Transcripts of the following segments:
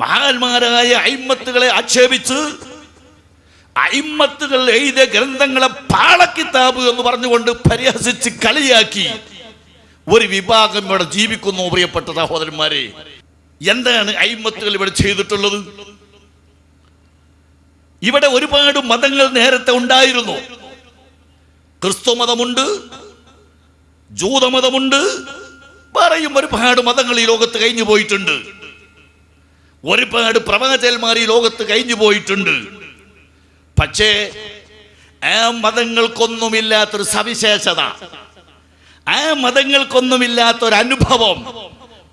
മഹാന്മാരായ അയിമത്തുകളെ ആക്ഷേപിച്ച് അയിമത്തുകൾ എഴുതിയ ഗ്രന്ഥങ്ങളെ പാളക്കിതാബ് എന്ന് പറഞ്ഞുകൊണ്ട് പരിഹസിച്ച് കളിയാക്കി ഒരു വിഭാഗം ഇവിടെ ജീവിക്കുന്നു പ്രിയപ്പെട്ട സഹോദരന്മാരെ. എന്താണ് അയിമത്തുകൾ ഇവിടെ ചെയ്തിട്ടുള്ളത്? ഇവിടെ ഒരുപാട് മതങ്ങൾ നേരത്തെ ഉണ്ടായിരുന്നു. ക്രിസ്തു മതമുണ്ട് ജൂതമതമുണ്ട് പറയും ഒരുപാട് മതങ്ങൾ ഈ ലോകത്ത് കഴിഞ്ഞു പോയിട്ടുണ്ട്. ഒരുപാട് പ്രവാചകന്മാർ ഈ ലോകത്ത് കഴിഞ്ഞു പോയിട്ടുണ്ട്. പക്ഷേ ആ മതങ്ങൾക്കൊന്നുമില്ലാത്തൊരു സവിശേഷത ആ മതങ്ങൾക്കൊന്നുമില്ലാത്തൊരു അനുഭവം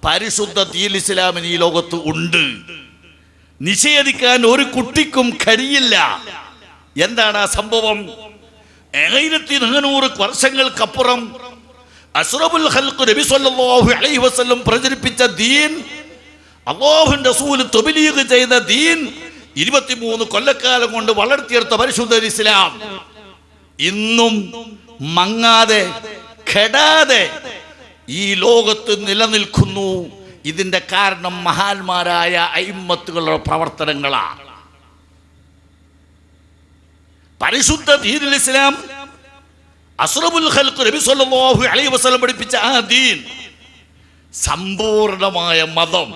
പരിശുദ്ധ ദീൽ ഇസ്ലാമിന് ഈ ലോകത്ത് ഉണ്ട്. നിഷേധിക്കാൻ ഒരു കുട്ടിക്കും കഴിയില്ല. എന്താണ് ആ സംഭവം? ആയിരത്തി നാനൂറ് വർഷങ്ങൾക്കപ്പുറം അസ്റബുൽ ഹൽക്ക് നബി സല്ലല്ലാഹു അലൈഹി വസല്ലം പ്രചരിപ്പിച്ച ദീൻ അള്ളാഹുവിന്റെ റസൂൽ തൊബിലീഗ് ചെയ്ത ദീൻ ഇരുപത്തിമൂന്ന് കൊല്ലക്കാലം കൊണ്ട് വളർത്തിയെടുത്ത പരിശുദ്ധ ഇസ്ലാം. ഇന്നും മങ്ങാതെ കെടാതെ ഈ ലോകത്ത് നിലനിൽക്കുന്നു. ഇതിന്റെ കാരണം മഹാന്മാരായ അയിമത്തുകളുടെ പ്രവർത്തനങ്ങളാണ് പരിശുദ്ധ ദീനുൽ ഇസ്ലാം അസ്രബുൽ ഖൽഖ് നബി സല്ലല്ലാഹു അലൈഹി വസല്ലം പഠിപ്പിച്ച ആ ദീൻ സമ്പൂർണമായ മതം.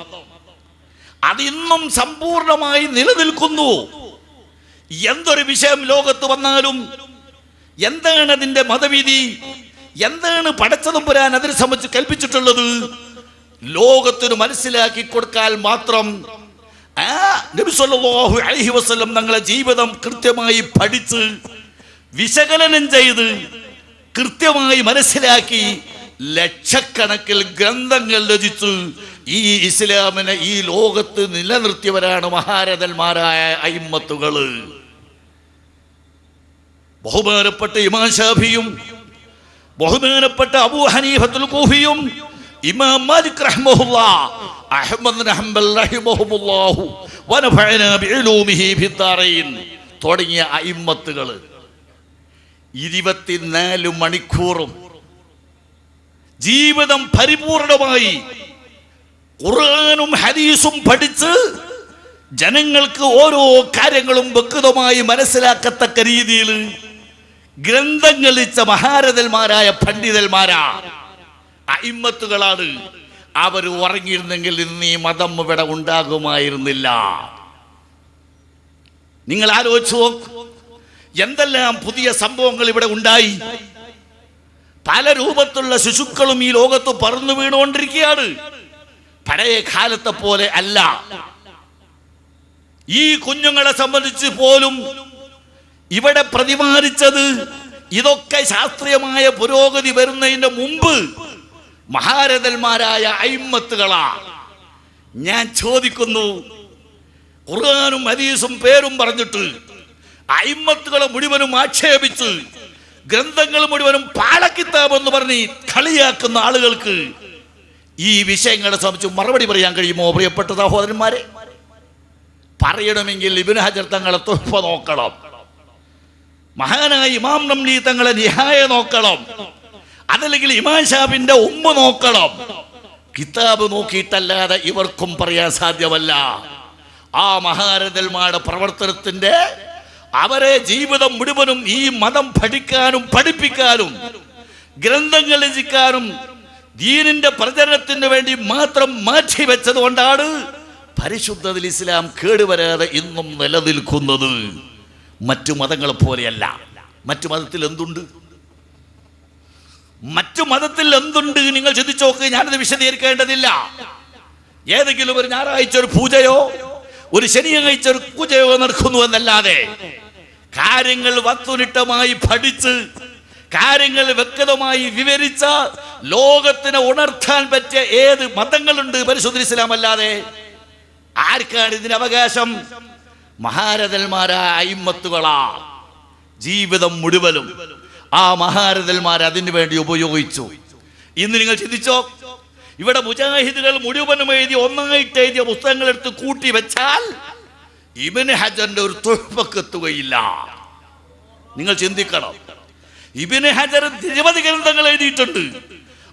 അതിന്നും സമ്പൂർണമായി നിലനിൽക്കുന്നു. എന്തൊരു വിഷയം ലോകത്ത് വന്നാലും എന്താണ് അതിന്റെ മതവിധി? എന്താണ് പടച്ചതമ്പുരാൻ അതിനെ സംബന്ധിച്ച് കൽപ്പിച്ചിട്ടുള്ളത്? ലോകത്തിന് മനസ്സിലാക്കി കൊടുക്കാൻ മാത്രം ആ നബി സല്ലല്ലാഹു അലൈഹി വസല്ലം തങ്ങളെ ജീവിതം കൃത്യമായി പഠിച്ച് വിശകലനം ചെയ്ത് കൃത്യമായി മനസ്സിലാക്കി ലക്ഷക്കണക്കിൽ ഗ്രന്ഥങ്ങൾ രചിച്ച് ഈ ഇസ്ലാമിനെ ഈ ലോകത്ത് നിലനിർത്തിയവരാണ് മഹാരഥന്മാരായ അയിമത്തുകൾ ബഹുമാനപ്പെട്ട ഇമാം ഷാഫിയും ബഹുമാനപ്പെട്ട അബൂ ഹനീഫത്തുൽ കൂഫിയും ഇമാം മാലിക് റഹ്മഹുല്ല അഹ്മദ് ബിൻ ഹംബൽ റഹിമഹുല്ലാഹു വനഫഅന ബിഉലൂമിഹി ഫിദ്ദാറൈൻ തുടങ്ങിയ അയിമത്തുകൾ ഇരുപത്തിനാല് മണിക്കൂറും ജീവിതം പരിപൂർണമായി ഖുർആനും ഹദീസും പഠിച്ച് ജനങ്ങൾക്ക് ഓരോ കാര്യങ്ങളും വ്യക്തമായി മനസ്സിലാക്കത്തക്ക രീതിയിൽ ഗ്രന്ഥങ്ങളിച്ച മഹാരഥന്മാരായ പണ്ഡിതന്മാരാ. അയിമ്മത്തുകളാണ്. അവർ ഉറങ്ങിയിരുന്നെങ്കിൽ ഇന്ന് ഈ മതം ഇവിടെ ഉണ്ടാകുമായിരുന്നില്ല. നിങ്ങൾ ആലോചിച്ചു എന്തെല്ലാം പുതിയ സംഭവങ്ങൾ ഇവിടെ ഉണ്ടായി. പല രൂപത്തിലുള്ള ശിശുക്കളും ഈ ലോകത്ത് പറന്നു വീണുകൊണ്ടിരിക്കുകയാണ്. പഴയ കാലത്തെ പോലെ അല്ല. ഈ കുഞ്ഞുങ്ങളെ സംബന്ധിച്ച് പോലും ഇവിടെ പ്രതിപാദിച്ചത് ഇതൊക്കെ ശാസ്ത്രീയമായ പുരോഗതി വരുന്നതിന്റെ മുമ്പ് മഹാരഥന്മാരായ അയിമത്തുകളാ ഞാൻ ചോദിക്കുന്നു ഖുർആാനും ഹദീസും പേരും പറഞ്ഞിട്ട് അയിമത്തുകളെ മുഴുവനും ആക്ഷേപിച്ച് ഗ്രന്ഥങ്ങൾ മുഴുവനും പാളക്കിത്താബ് എന്ന് പറഞ്ഞ് കളിയാക്കുന്ന ആളുകൾക്ക് ഈ വിഷയങ്ങളെ സംബന്ധിച്ച് മറുപടി പറയാൻ കഴിയുമോ പ്രിയപ്പെട്ട സഹോദരന്മാരെ? പറയണമെങ്കിൽ ഇബിൻ ഹജർ തങ്ങളെ തൊഴിപ്പ് നോക്കണം. മഹാനായ ഇമാം നംലി തങ്ങളെ നിഹായ നോക്കണം. അതല്ലെങ്കിൽ ഇമാം ഷാബിന്റെ ഉമ്മ നോക്കണം. കിതാബ് നോക്കിയിട്ടല്ലാതെ ഇവർക്കും പറയാൻ സാധ്യമല്ല. ആ മഹാരഥന്മാരുടെ പ്രവർത്തനത്തിന്റെ അവരെ ജീവിതം മുഴുവനും ഈ മതം പഠിക്കാനും പഠിപ്പിക്കാനും ഗ്രന്ഥങ്ങൾ രചിക്കാനും ദീനിന്റെ പ്രചരണത്തിന് വേണ്ടി മാത്രം മാറ്റി വെച്ചത് കൊണ്ടാണ് പരിശുദ്ധത്തിൽ ഇസ്ലാം കേടുവരാതെ ഇന്നും നിലനിൽക്കുന്നത്. മറ്റു മതങ്ങളെ പോലെയല്ല. മറ്റു മതത്തിൽ എന്തുണ്ട്? മറ്റു മതത്തിൽ എന്തുണ്ട് നിങ്ങൾ ചിന്തിച്ചു നോക്ക്. ഞാനത് വിശദീകരിക്കേണ്ടതില്ല. ഏതെങ്കിലും ഒരു ഞായറാഴ്ച ഒരു പൂജയോ ഒരു ശനിയാഴ്ച ഒരു പൂജയോ നടക്കുന്നു എന്നല്ലാതെ കാര്യങ്ങൾ വസ്തുനിട്ടമായി പഠിച്ച് കാര്യങ്ങൾ വ്യക്തമായി വിവരിച്ച ലോകത്തിനെ ഉണർത്താൻ പറ്റിയ ഏത് മതങ്ങളുണ്ട് പരിശുദ്ധ ഇസ്ലാം അല്ലാതെ ആർക്കാണ് ഇതിന് അവകാശം? മഹാരഥന്മാരായ അയിമത്തുകളാ. ജീവിതം മുഴുവനും ആ മഹാരഥന്മാർ അതിനു വേണ്ടി ഉപയോഗിച്ചു. ഇന്ന് നിങ്ങൾ ചിന്തിച്ചോ? ഇവിടെ മുജാഹിദുകൾ മുഴുവനും എഴുതി ഒന്നായിട്ട് എഴുതിയ പുസ്തകങ്ങൾ എടുത്ത് കൂട്ടി വെച്ചാൽ ഇബിന് ഹജറിന്റെ ഒരു തുഴപ്പെത്തുകയില്ല നിങ്ങൾ ചിന്തിക്കണം. ഇബിന് ഹജർ നിരവധി ഗ്രന്ഥങ്ങൾ എഴുതിയിട്ടുണ്ട്.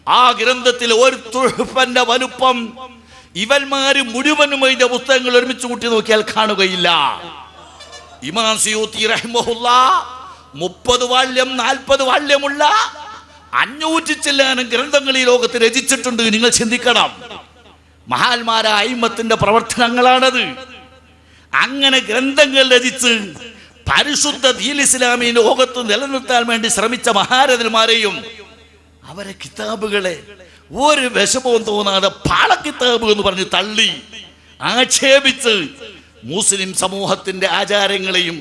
ആ ഗ്രന്ഥത്തിൽ ഒരു തുഴപ്പന്റെ വലുപ്പം ഇവന്മാര് മുഴുവനും എഴുതിയ പുസ്തകങ്ങൾ ഒരുമിച്ച് കൂട്ടി നോക്കിയാൽ കാണുകയില്ല. ഇമാം സിയൂത്തി റഹ്മുല്ല മുപ്പത് വാള്യം നാൽപ്പത് വാള്യമുള്ള അഞ്ഞൂറ്റി ചെല്ലാനും ഗ്രന്ഥങ്ങൾ ഈ ലോകത്ത് രചിച്ചിട്ടുണ്ട്. നിങ്ങൾ ചിന്തിക്കണം. മഹാന്മാരായ അയിമത്തിന്റെ പ്രവർത്തനങ്ങളാണത്. അങ്ങനെ ഗ്രന്ഥങ്ങൾ രചിച്ച് പരിശുദ്ധ ദീൽ ഇസ്ലാമി ലോകത്ത് നിലനിർത്താൻ വേണ്ടി ശ്രമിച്ച മഹാരഥന്മാരെയും അവരെ കിതാബുകളെ ഒരു വിഷമവും തോന്നാതെ പാളക്കിതാബ് എന്ന് പറഞ്ഞ് തള്ളി ആക്ഷേപിച്ച് മുസ്ലിം സമൂഹത്തിന്റെ ആചാരങ്ങളെയും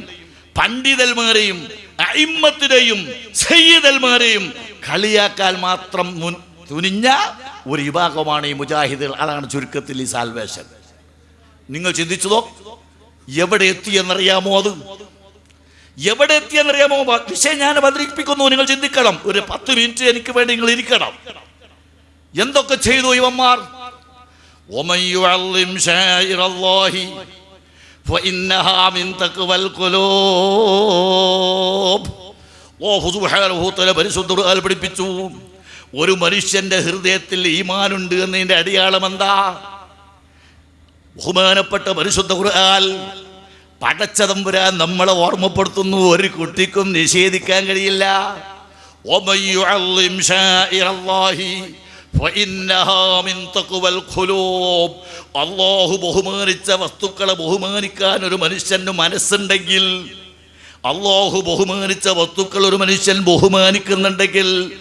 പണ്ഡിതന്മാരെയും അയിമ്മത്തിനെയും സയ്യിദന്മാരെയും കളിയാക്കാൻ മാത്രം മുൻ തുനിഞ്ഞ ഒരു വിഭാഗമാണ് ഈ മുജാഹിദുകൾ. അതാണ് ചുരുക്കത്തിൽ ഈ സാൽവേഷൻ നിങ്ങൾ ചിന്തിച്ചതോ? എവിടെ എത്തിയെന്നറിയാമോ അത്? എവിടെ എത്തിയെന്നറിയാമോ വിഷയം ഞാൻ അവതരിപ്പിക്കുന്നു. നിങ്ങൾ ചിന്തിക്കണം. ഒരു പത്ത് മിനിറ്റ് എനിക്ക് വേണ്ടി നിങ്ങൾ ഇരിക്കണം. എന്തൊക്കെ ചെയ്തു ഇവന്മാർ? പഠിപ്പിച്ചു. ഒരു മനുഷ്യന്റെ ഹൃദയത്തിൽ ഈമാനുണ്ട് എന്നതിന്റെ അടിയാളം എന്താ? ബഹുമാനപ്പെട്ട പരിശുദ്ധ ഖുർആൻ. പടച്ചതമ്പുരാൻ നമ്മളെ ഓർമ്മപ്പെടുത്തുന്നു. ഒരു കുട്ടിക്കും നിഷേധിക്കാൻ കഴിയില്ല. അള്ളാഹു ബഹുമാനിച്ച വസ്തുക്കളെ ബഹുമാനിക്കാൻ ഒരു മനുഷ്യന് മനസ്സുണ്ടെങ്കിൽ അള്ളാഹു ബഹുമാനിച്ച വസ്തുക്കൾ ഒരു മനുഷ്യൻ ബഹുമാനിക്കുന്നുണ്ടെങ്കിൽ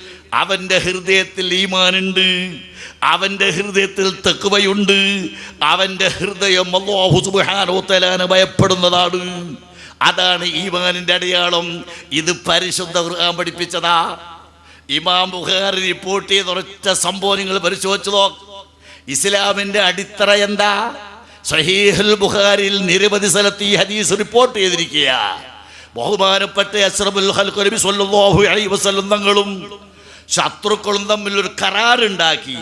അവന്റെ ഹൃദയത്തിൽ ഈമാനുണ്ട്. അവന്റെ ഹൃദയത്തിൽ തെക്കുവയുണ്ട് അവന്റെ ഹൃദയം അള്ളാഹു സുബ്ഹാനഹു തആലാനെ ഭയപ്പെടുന്നതാണ്. അതാണ് ഈമാനിന്റെ അടയാളം. ഇത് പരിശുദ്ധ ഖുർആൻ പഠിപ്പിച്ചതാ. ഇമാം ബുഖാരി റിപ്പോർട്ട് ചെയ്ത് ഒരൊറ്റ സംഭവം നിങ്ങൾ പരിശോധിച്ചു നോക്ക്. ഇസ്ലാമിന്റെ അടിത്തറ എന്താ? സഹീഹുൽ ബുഹാരിൽ നിരവധി സ്ഥലത്ത് ഈ ഹദീസ് റിപ്പോർട്ട് ചെയ്തിരിക്കുക ബഹുമാനപ്പെട്ട അസ്രബുൽ ഖൽഖ് നബി സല്ലല്ലാഹു അലൈഹി വസല്ലം തങ്ങളും ശത്രുക്കളും തമ്മിൽ ഒരു കരാറുണ്ടാക്കി.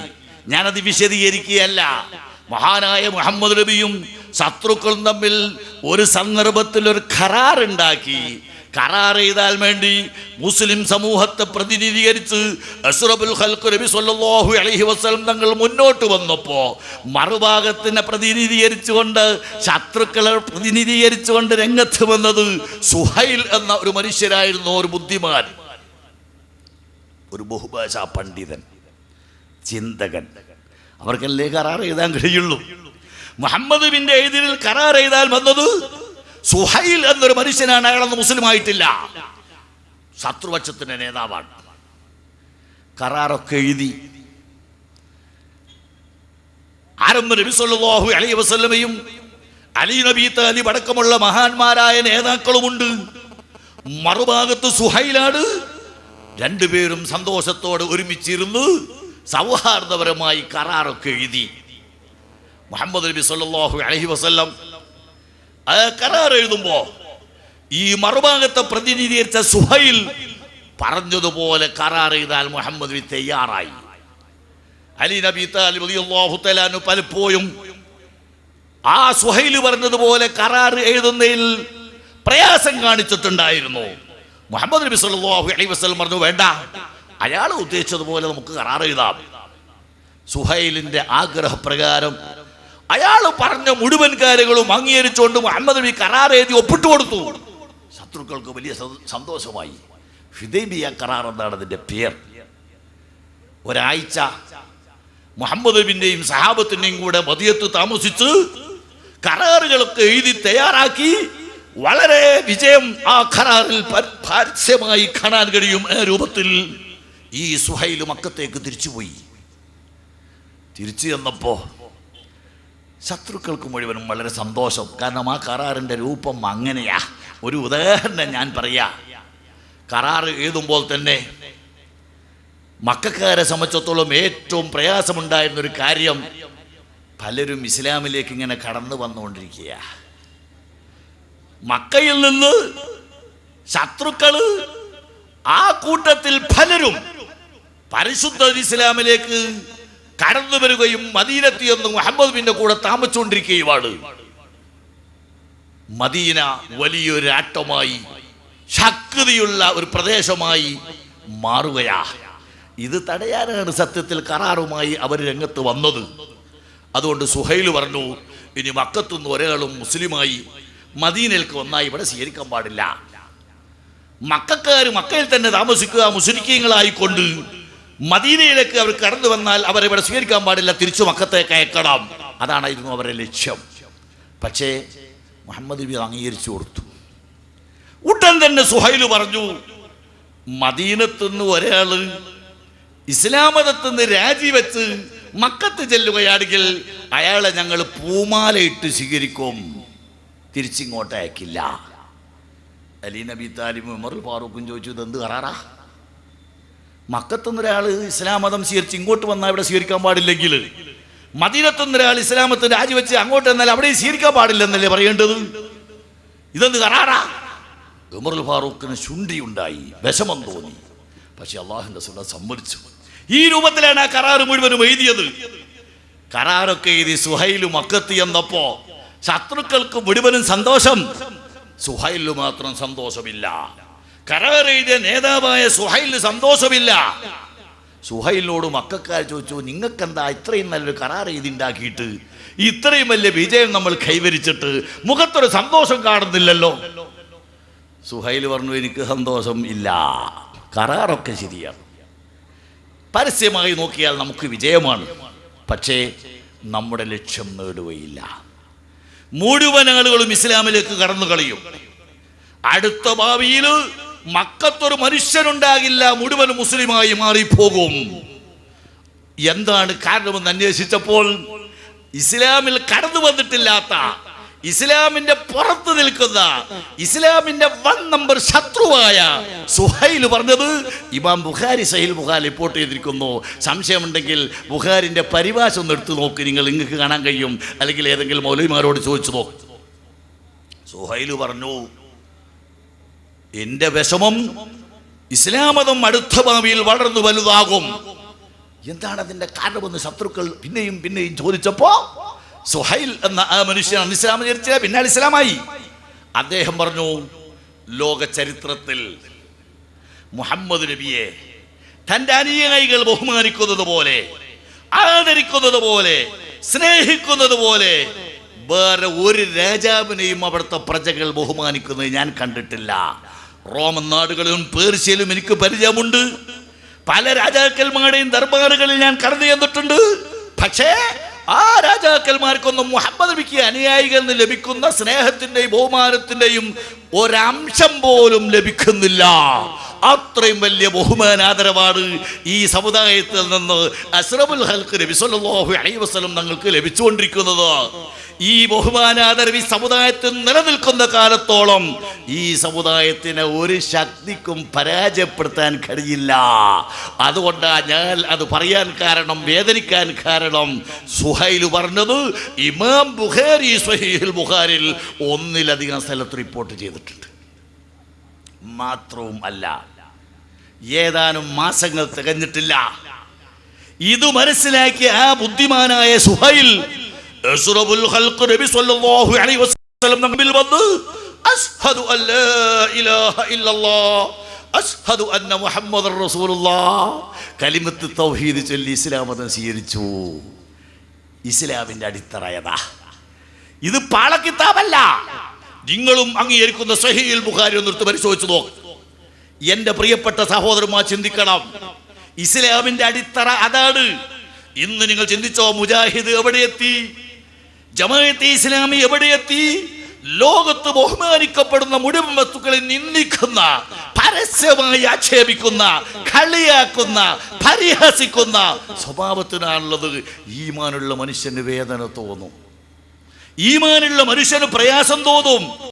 ഞാനത് വിശദീകരിക്കുകയല്ല. മഹാനായ മുഹമ്മദ് നബിയും ശത്രുക്കളും തമ്മിൽ ഒരു സന്ദർഭത്തിൽ ഒരു കരാറുണ്ടാക്കി. കരാർ ചെയ്താൽ വേണ്ടി മുസ്ലിം സമൂഹത്തെ പ്രതിനിധീകരിച്ച് അസുറബുൽ ഹൽക്കു നബി സല്ലാഹു അലഹി വസ്ലം തങ്ങൾ മുന്നോട്ട് വന്നപ്പോൾ മറുഭാഗത്തിനെ പ്രതിനിധീകരിച്ചുകൊണ്ട് ശത്രുക്കളെ പ്രതിനിധീകരിച്ചുകൊണ്ട് രംഗത്ത് വന്നത് സുഹൈൽ എന്ന ഒരു മനുഷ്യരായിരുന്നു ഒരു ബുദ്ധിമാൻ. ഒരു ബഹുഭാഷാ പണ്ഡിതൻ ചിന്തകൻ. അവർക്കല്ലേ കരാർ എഴുതാൻ കഴിയുള്ളൂ. മുഹമ്മദ് ബിന്റെ എഴുതിൽ കരാർ എഴുതാൻ വന്നത് സുഹൈൽ എന്നൊരു മനുഷ്യനാണ്. അയാളെന്ന് മുസ്ലിം ആയിട്ടില്ല. ശത്രുപക്ഷത്തിന്റെ നേതാവാണ്. കരാറൊക്കെ എഴുതി. ആരംഭ നബി സല്ലല്ലാഹു അലൈഹി വസല്ലമയും അലി നബി താലിബ് അടക്കമുള്ള മഹാന്മാരായ നേതാക്കളുമുണ്ട്. മറുഭാഗത്ത് സുഹൈലാണ് രണ്ടുപേരും സന്തോഷത്തോടെ ഒരുമിച്ചിരുന്ന് സൗഹാർദ്ദപരമായി കരാറൊക്കെ എഴുതി. മുഹമ്മദ് നബി സല്ലല്ലാഹു അലൈഹി വസല്ലം ആ കരാർ എഴുതുമ്പോ ഈ മറുഭാഗത്തെ പ്രതിനിധീകരിച്ച സുഹൈൽ പറഞ്ഞതുപോലെ കരാർ എഴുതാൻ മുഹമ്മദ് നബി തയ്യാറായി. അലി നബി താലിബ് അൻഹു പലപ്പോഴും ആ സുഹൈൽ പറഞ്ഞതുപോലെ കരാർ എഴുതുന്നതിൽ പ്രയാസം കാണിച്ചിട്ടുണ്ടായിരുന്നു. മുഹമ്മദ് നബി സല്ലല്ലാഹു അലൈഹി വസല്ലം പറഞ്ഞു വേണ്ട. അയാൾ ഉദ്ദേശിച്ചതുപോലെ നമുക്ക് കരാർ എഴുതാം. സുഹൈലിന്റെ ആഗ്രഹപ്രകാരം അയാൾ പറഞ്ഞ മുഴുവൻ കാര്യങ്ങളും അംഗീകരിച്ചുകൊണ്ട് മുഹമ്മദ് നബി കരാർ എഴുതി ഒപ്പിട്ട് കൊടുത്തു. ശത്രുക്കൾക്ക് വലിയ സന്തോഷമായി. ഹുദൈബിയ കരാർ എന്നാണ് അതിന്റെ പേർ. ഒരാഴ്ച മുഹമ്മദ് നബിന്റെയും സഹാബത്തിന്റെയും കൂടെ മതിയത്ത് താമസിച്ച് കരാറുകളൊക്കെ എഴുതി തയ്യാറാക്കി വളരെ വിജയം ആ കരാറിൽ പരസ്യമായി കാണാൻ കഴിയും എന്ന രൂപത്തിൽ ഈ സുഹൈൽ മക്കത്തേക്ക് തിരിച്ചുപോയി. തിരിച്ചു ചെന്നപ്പോ ശത്രുക്കൾക്ക് മുഴുവനും വളരെ സന്തോഷം. കാരണം ആ കരാറിന്റെ രൂപം അങ്ങനെയാ. ഒരു ഉദാഹരണം ഞാൻ പറയാ. കരാർ എഴുതുമ്പോൾ തന്നെ മക്കാരെ സംബന്ധിച്ചിടത്തോളം ഏറ്റവും പ്രയാസമുണ്ടായിരുന്ന ഒരു കാര്യം പലരും ഇസ്ലാമിലേക്ക് ഇങ്ങനെ കടന്നു വന്നുകൊണ്ടിരിക്കുക മക്കയിൽ നിന്ന് ശത്രുക്കൾ ആ കൂട്ടത്തിൽ പലരും പരിശുദ്ധ ഇസ്ലാമിലേക്ക് കടന്നു വരികയും മദീനത്തി എന്ന് മുഹമ്മദ് ബിന്റെ കൂടെ താമസിച്ചുകൊണ്ടിരിക്കുകയുമാണ്. മദീന വലിയൊരു ആട്ടമായി ശക്തിയുള്ള ഒരു പ്രദേശമായി മാറുകയാ. ഇത് തടയാനാണ് സത്യത്തിൽ കരാറുമായി അവർ രംഗത്ത് വന്നത്. അതുകൊണ്ട് സുഹൈൽ പറഞ്ഞു ഇനി മക്കത്തുനിന്ന് ഒരാളും മുസ്ലിമായി മദീനയിലേക്ക് വന്നാൽ ഇവിടെ സ്വീകരിക്കാൻ പാടില്ല. മക്കാർ മക്കയിൽ തന്നെ താമസിക്കുക മുസ്ലിക്കീങ്ങളായിക്കൊണ്ട് മദീനയിലേക്ക് അവർ കടന്നു വന്നാൽ അവരെ ഇവിടെ സ്വീകരിക്കാൻ പാടില്ല തിരിച്ചു മക്കത്തേക്ക് അയക്കണം. അതാണായിരുന്നു അവരുടെ ലക്ഷ്യം. പക്ഷേ മുഹമ്മദ് നബി അംഗീകരിച്ചു കൊടുത്തു. ഉടൻ തന്നെ സുഹൈൽ പറഞ്ഞു മദീനത്തുനിന്ന് ഒരാൾ ഇസ്ലാമതത്തുനിന്ന് രാജിവെച്ച് മക്കത്ത് ചെല്ലുകയാണെങ്കിൽ അയാളെ ഞങ്ങൾ പൂമാലയിട്ട് സ്വീകരിക്കും. തിരിച്ചിങ്ങോട്ട് അയക്കില്ല. അലി നബി താലിബും ഉമർ ഫാറൂഖും ചോദിച്ചു ഇത് എന്ത് കറാറാ മക്കത്തുനിന്നൊരാൾ ഇസ്ലാം മതം സ്വീകരിച്ച് ഇങ്ങോട്ട് വന്നാൽ ഇവിടെ സ്വീകരിക്കാൻ പാടില്ലെങ്കിൽ മദീനത്തുനിന്നൊരാൾ ഇസ്ലാമത്ത് രാജിവെച്ച് അങ്ങോട്ട് എന്നാൽ അവിടെ സ്വീകരിക്കാൻ പാടില്ലെന്നല്ലേ പറയേണ്ടത്? ഇതെന്ത് കറാറാ ഉമർ ഫാറൂഖിന് ശുണ്ടിയുണ്ടായി വിഷമം തോന്നി. പക്ഷെ അള്ളാഹുന്റെ സുല സമ്മതിച്ചു. ഈ രൂപത്തിലാണ് ആ കരാറ് മുഴുവനും എഴുതിയത്. കരാറൊക്കെ എഴുതി സുഹൈലും അക്കത്തി എന്നപ്പോ ശത്രുക്കൾക്ക് മുഴുവനും സന്തോഷം. സുഹൈലു മാത്രം സന്തോഷമില്ല. കരാറെഴുതിയ നേതാവായ സുഹൈലിന് സന്തോഷമില്ല. സുഹൈലിനോട് മക്കാർ ചോദിച്ചു നിങ്ങൾക്ക് എന്താ ഇത്രയും നല്ലൊരു കരാർ എഴുതി ഉണ്ടാക്കിയിട്ട് ഇത്രയും വലിയ വിജയം നമ്മൾ കൈവരിച്ചിട്ട് മുഖത്തൊരു സന്തോഷം കാണുന്നില്ലല്ലോ. സുഹൈൽ പറഞ്ഞു എനിക്ക് സന്തോഷം ഇല്ല. കരാറൊക്കെ ശരിയാണ്. പരസ്യമായി നോക്കിയാൽ നമുക്ക് വിജയമാണ്. പക്ഷേ നമ്മുടെ ലക്ഷ്യം നേടുകയില്ല. മുഴുവൻ ആളുകളും ഇസ്ലാമിലേക്ക് കടന്നു കളയും. അടുത്ത ഭാവിയിൽ മക്കത്തൊരു മനുഷ്യനുണ്ടാകില്ല മുഴുവൻ മുസ്ലിമായി മാറിപ്പോകും. എന്താണ് കാരണമെന്ന് അന്വേഷിച്ചപ്പോൾ ഇസ്ലാമിൽ കടന്നു വന്നിട്ടില്ലാത്ത ഇസ്ലാമിന്റെ പുറത്ത് നിൽക്കുന്ന ഇസ്ലാമിന്റെ വൺ നമ്പർ ശത്രുവായ സുഹൈൽ പറഞ്ഞത് ഇമാം ബുഖാരി സഹിൽ ബുഖാരി റിപ്പോർട്ട് ചെയ്തിരിക്കുന്നു. സംശയമുണ്ടെങ്കിൽ ബുഖാരിന്റെ പരിഭാഷ ഒന്ന് എടുത്തു നോക്ക്. നിങ്ങൾ നിങ്ങൾക്ക് കാണാൻ കഴിയും. അല്ലെങ്കിൽ ഏതെങ്കിലും മൗലവിമാരോട് ചോദിച്ചു നോക്ക്. സുഹൈൽ പറഞ്ഞു എന്റെ വിഷമം ഇസ്ലാമതം അടുത്ത ഭാവിയിൽ വളർന്നു വലുതാകും. എന്താണ് അതിന്റെ കാരണമെന്ന് ശത്രുക്കൾ പിന്നെയും പിന്നെയും ചോദിച്ചപ്പോ സുഹൈൽ എന്ന ആ മനുഷ്യൻ ഇസ്ലാം ചരിച്ചില്ല പിന്നാലെ ഇസ്ലാമായി. അദ്ദേഹം പറഞ്ഞു ലോക ചരിത്രത്തിൽ മുഹമ്മദ് നബിയെ തന്റെ അനുയായികൾ ബഹുമാനിക്കുന്നത് പോലെ ആദരിക്കുന്നത് പോലെ സ്നേഹിക്കുന്നത് പോലെ വേറെ ഒരു രാജാവിനെയും അവിടുത്തെ പ്രജകൾ ബഹുമാനിക്കുന്നത് ഞാൻ കണ്ടിട്ടില്ല. റോമൻ നാടുകളിലും പേർഷ്യയിലും എനിക്ക് പരിചയമുണ്ട്. പല രാജാക്കന്മാരുടെയും ദർബാറുകളിൽ ഞാൻ കടന്നു ചെന്നിട്ടുണ്ട്. പക്ഷേ ആ രാജാക്കന്മാർക്കൊന്നും മുഹമ്മദ് നബിക്ക് അനുയായികളിൽ നിന്ന് ലഭിക്കുന്ന സ്നേഹത്തിന്റെയും ബഹുമാനത്തിന്റെയും ഒരംശം പോലും ലഭിക്കുന്നില്ല. അത്രയും വലിയ ബഹുമാനാദരവാണ് ഈ സമുദായത്തിൽ നിന്ന് അസ്രബുൽ ഹൽക്ക് നബി സല്ലല്ലാഹു അലൈഹി വസല്ലം ഞങ്ങൾക്ക് ലഭിച്ചുകൊണ്ടിരിക്കുന്നത്. ഈ ബഹുമാനാദരവ് ഈ സമുദായത്തിൽ നിലനിൽക്കുന്ന കാലത്തോളം ഈ സമുദായത്തിന് ഒരു ശക്തിക്കും പരാജയപ്പെടുത്താൻ കഴിയില്ല. അതുകൊണ്ടാണ് ഞാൻ അത് പറയാൻ കാരണം വേദനിക്കാൻ കാരണം സുഹൈൽ പറഞ്ഞത് ഇമാം ബുഖാരി സ്വഹീഹുൽ ബുഖാരിൽ ഒന്നിലധികം സ്ഥലത്ത് റിപ്പോർട്ട് ചെയ്തിട്ടുണ്ട്. മാത്രവും അല്ല ഏതാനും മാസങ്ങൾ തികഞ്ഞിട്ടില്ല. ഇത് മനസ്സിലാക്കിയ ആ ബുദ്ധിമാനായ സുഹൈൽ വന്ന് അന്ന തൗഹീദ് ചൊല്ലി സ്വീകരിച്ചു. ഇസ്ലാമിന്റെ അടിത്തറയതാ. ഇത് പാളക്കിത്താബല്ല. നിങ്ങളും അംഗീകരിക്കുന്ന സഹീൽ ബുഖാരി ഒന്ന് പരിശോധിച്ച് പരിശോധിച്ചു നോക്ക്. എന്റെ പ്രിയപ്പെട്ട സഹോദരന്മാർ ചിന്തിക്കണം. ഇസ്ലാമിന്റെ അടിത്തറ അതാണ്. ഇന്ന് നിങ്ങൾ ചിന്തിച്ചോ മുജാഹിദ് എവിടെ എത്തി? ജമാഅത്തെ ഇസ്ലാമി എവിടെ എത്തി? ലോകത്ത് ബഹുമാനിക്കപ്പെടുന്ന മുഴുവൻ വസ്തുക്കളെ നിന്ദിക്കുന്ന പരസ്യമായി ആക്ഷേപിക്കുന്ന കളിയാക്കുന്ന പരിഹസിക്കുന്ന സ്വഭാവത്തിനാണുള്ളത് ഈമാനുള്ള മനുഷ്യന് വേദന തോന്നും. ഈമാനുള്ള മനുഷ്യന് പ്രയാസം തോന്നും.